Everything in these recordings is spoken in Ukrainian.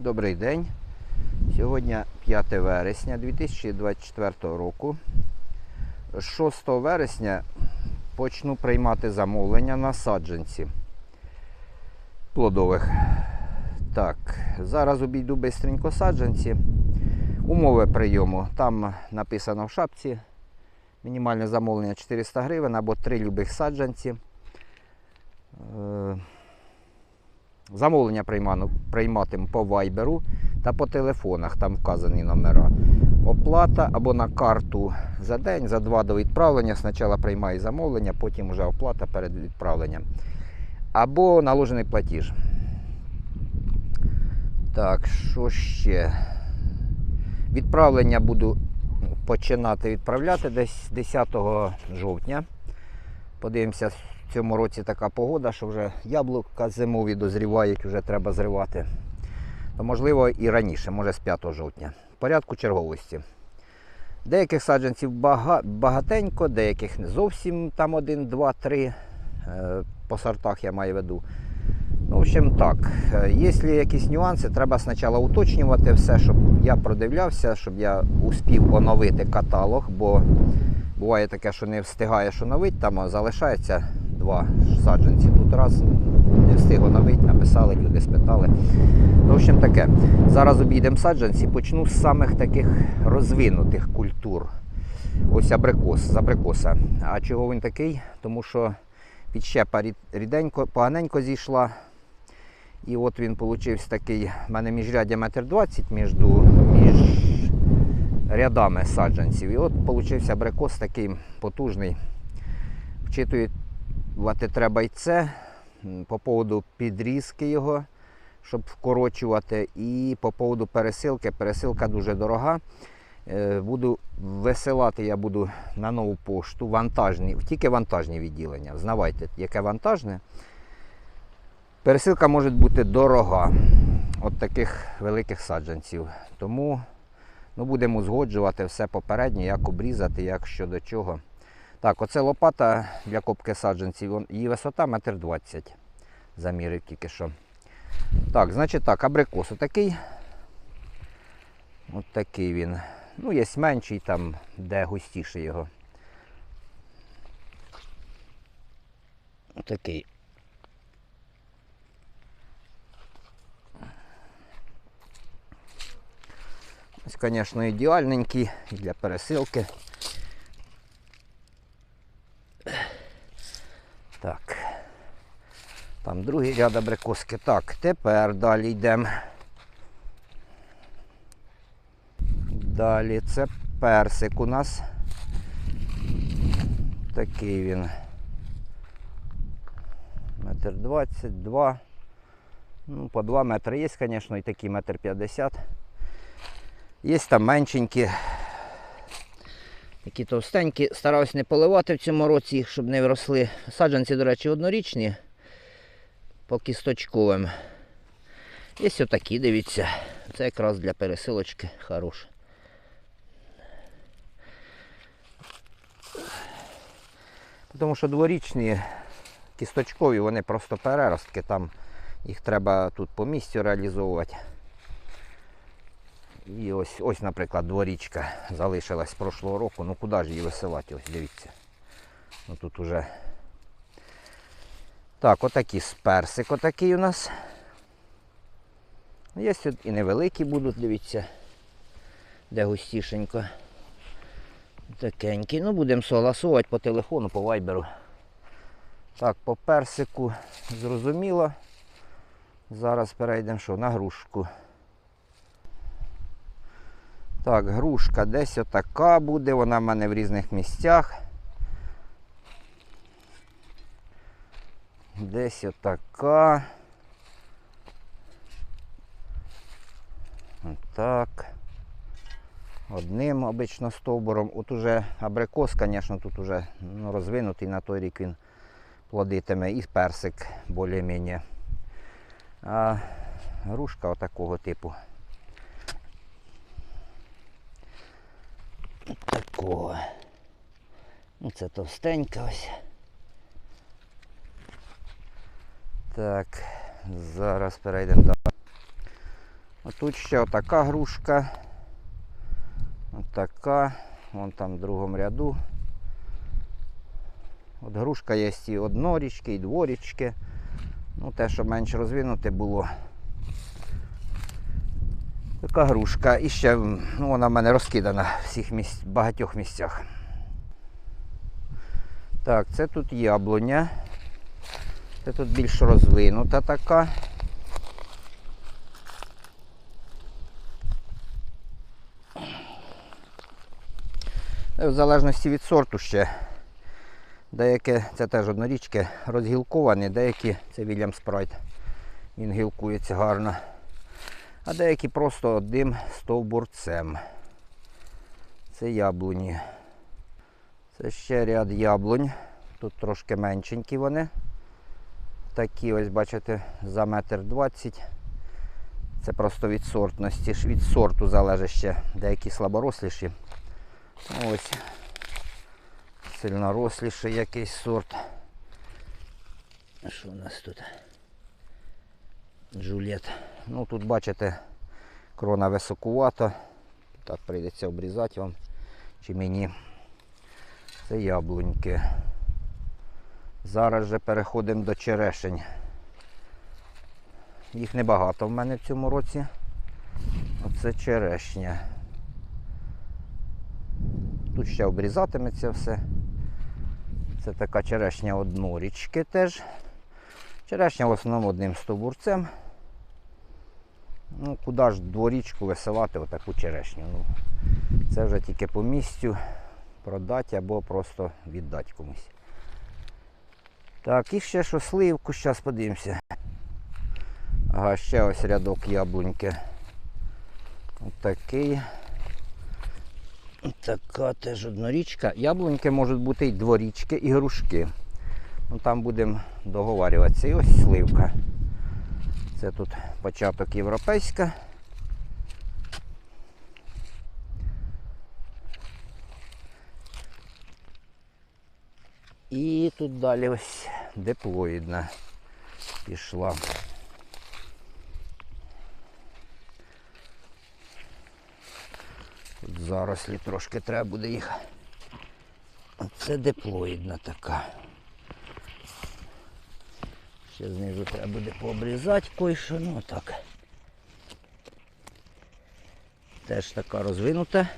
Добрий день. Сьогодні 5 вересня 2024 року. 6 вересня почну приймати замовлення на саджанці плодових. Так, зараз обійду бистренько саджанці. Умови прийому. Там написано в шапці. Мінімальне замовлення 400 гривень або 3 любих саджанці. Замовлення прийматиму по вайберу та по телефонах, там вказані номера. Оплата або на карту за день, за два до відправлення. Спочатку приймаю замовлення, потім вже оплата перед відправленням. Або наложений платіж. Так, що ще? Відправлення буду починати відправляти десь 10 жовтня. Подивимося, в цьому році така погода, що вже яблука зимові дозрівають, вже треба зривати. То можливо і раніше, може з 5 жовтня. Порядку черговості. Деяких саджанців багатенько, деяких не зовсім там один, два, три. Е, по сортах я маю в виду. Ну, в общем, так. Е, Якщо якісь нюанси, треба спочатку уточнювати все, щоб я продивлявся, щоб я успів оновити каталог, бо буває таке, що не встигаєш оновити, там залишається два саджанці. Тут раз не встиг оновити, написали, люди спитали. Ну, в общем, таке. Зараз обійдемо саджанці, почну з самих таких розвинутих культур. Ось абрикос, з абрикоса. А чого він такий? Тому що підщепа ріденько, поганенько зійшла. І от він получився такий, в мене міжряддя метр двадцять між, рядами саджанців. І от получився абрикос такий потужний. Вчитувати треба й це по поводу підрізки його, щоб вкорочувати. І по поводу пересилки. Пересилка дуже дорога. Е, Буду висилати, я буду на нову пошту вантажні, тільки вантажні відділення. Знавайте, яке вантажне. Пересилка може бути дорога от таких великих саджанців. Тому ну, будемо узгоджувати все попередньо, як обрізати, як що до чого. Так, оце лопата для копки саджанців. Її висота 1,20 м. Замірив тільки що. Так, значить так, абрикос отакий. От такий він. Ну, є менший там, де густіше його. Отакий. Ось, звісно, ідеальненький для пересилки. Так. Там другий ряд абрикоски. Так, тепер далі йдемо. Далі це персик у нас. Такий він. Метр двадцять, два. Ну, по 2 метри є, звісно, і такі метр п'ятдесят. Є там меншенькі. Такі товстенькі. Стараюсь не поливати в цьому році їх, щоб не вросли. Саджанці, до речі, однорічні. По кісточковим. Є отакі, дивіться. Це якраз для пересилочки хороше. Тому що дворічні кісточкові, вони просто переростки, там їх треба тут по місцю реалізовувати. І ось, ось, наприклад, дворічка залишилась прошлого року. Ну куди ж її висилати? Ось дивіться. Ну тут уже. Так, отакі персик отакий у нас. Є тут і невеликі будуть, дивіться, де густішенько. Такенький. Ну, будемо согласувати по телефону, по вайберу. Так, по персику зрозуміло. Зараз перейдемо що, на грушку. Так, грушка десь отака буде, вона в мене в різних місцях. Десь отака. Отак. Одним обично стовбуром. От уже абрикос, звісно, тут уже ну, розвинутий на той рік він плодитиме і персик більш-менш. А грушка отакого типу. Такого. Ну, це товстенька ось. Так, зараз перейдемо далі. А тут ще отака грушка. Отака. Вон там в другому ряду. От грушка є і однорічки, і дворічки. Ну, те, що менш розвинуте було. Така грушка. І ще ну, вона в мене розкидана в всіх місць, багатьох місцях. Так, це тут яблуня. Це тут більш розвинута така. Е, В залежності від сорту ще. Деякі, це теж однорічки, розгілковані, деякі це Вільям Спрайт. Він гілкується гарно. А деякі просто одним стовбурцем. Це яблуні. Це ще ряд яблунь. Тут трошки меншенькі вони. Такі ось, бачите, за метр двадцять. Це просто від сортності, від сорту залежить ще деякі слаборосліші. Ось. Сильноросліший якийсь сорт. Що у нас тут? Джуліет. Ну тут бачите, крона високувата. Так прийдеться обрізати вам чи мені. Це яблуньки. Зараз же переходимо до черешень. Їх небагато в мене в цьому році. Оце черешня. Тут ще обрізатиметься все. Це така черешня однорічки теж. Черешня в основному одним стовбурцем. Ну, куди ж дворічку висилати отаку черешню. Ну, це вже тільки по місцю продати або просто віддати комусь. Так, і ще що сливку, зараз подивимося. Ага, ще ось рядок яблуньки. Отакий. Така теж однорічка. Яблуньки можуть бути і дворічки, і грушки. Ну, там будемо договарюватися. І ось сливка. Це тут початок європейська. І тут далі ось диплоїдна пішла. Тут зарослі трошки треба буде їх. Це диплоїдна така. Ще знизу треба буде пообрізати кое-що, ну так. Теж така розвинута.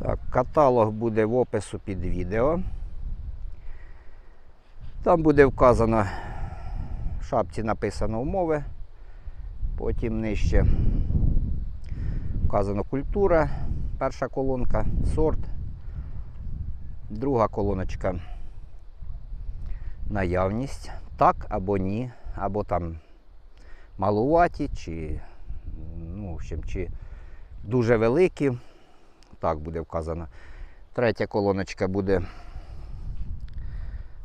Так, каталог буде в опису під відео. Там буде вказано, в шапці написано умови. Потім нижче вказано культура, перша колонка, сорт, друга колоночка наявність, так або ні, або там малуваті, чи, ну, в общем, чи дуже великі. Так буде вказано. Третя колоночка буде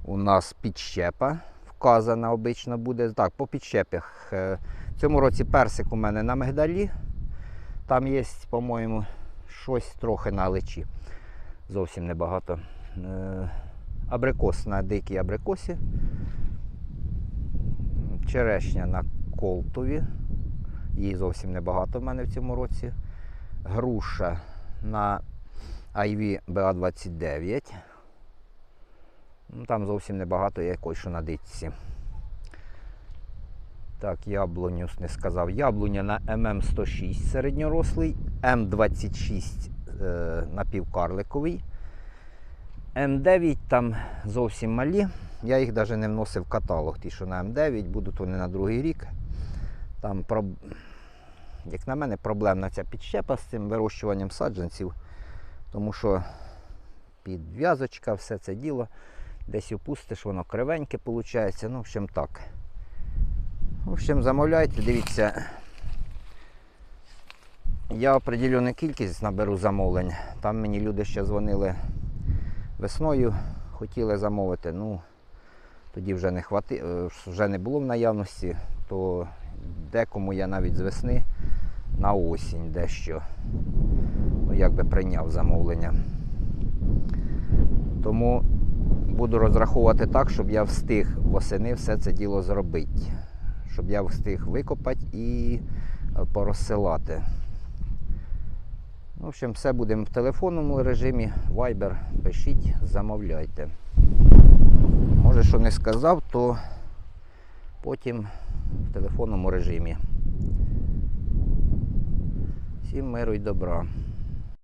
у нас підщепа. Вказана обично буде. Так, по підщепах. Е, В цьому році персик у мене на мигдалі. Там є, по-моєму, щось трохи на личі. Зовсім небагато. Е, Абрикос на дикій абрикосі. Черешня на колтові. Її зовсім небагато в мене в цьому році. Груша на IV BA29. Ну, там зовсім небагато є якось що на дитці. Так, яблуню не сказав. Яблуня на ММ106 середньорослий, М26 е, напівкарликовий. М9 там зовсім малі. Я їх навіть не вносив в каталог. Ті, що на М9, будуть вони на другий рік. Там, як на мене, проблемна ця підщепа з цим вирощуванням саджанців. Тому що підв'язочка, все це діло. Десь опустиш, воно кривеньке виходить. Ну, в общем, так. В общем, замовляйте, дивіться. Я определену кількість наберу замовлень. Там мені люди ще дзвонили весною, хотіли замовити. Ну, тоді вже не хвати... е, вже не було в наявності, то декому я навіть з весни на осінь дещо ну, якби прийняв замовлення. Тому буду розраховувати так, щоб я встиг восени все це діло зробити. щоб я встиг викопати і е, порозсилати. В общем, все будемо в телефонному режимі. Viber пишіть, замовляйте. Може, що не сказав, то потім в телефонному режимі. Всім миру і добра.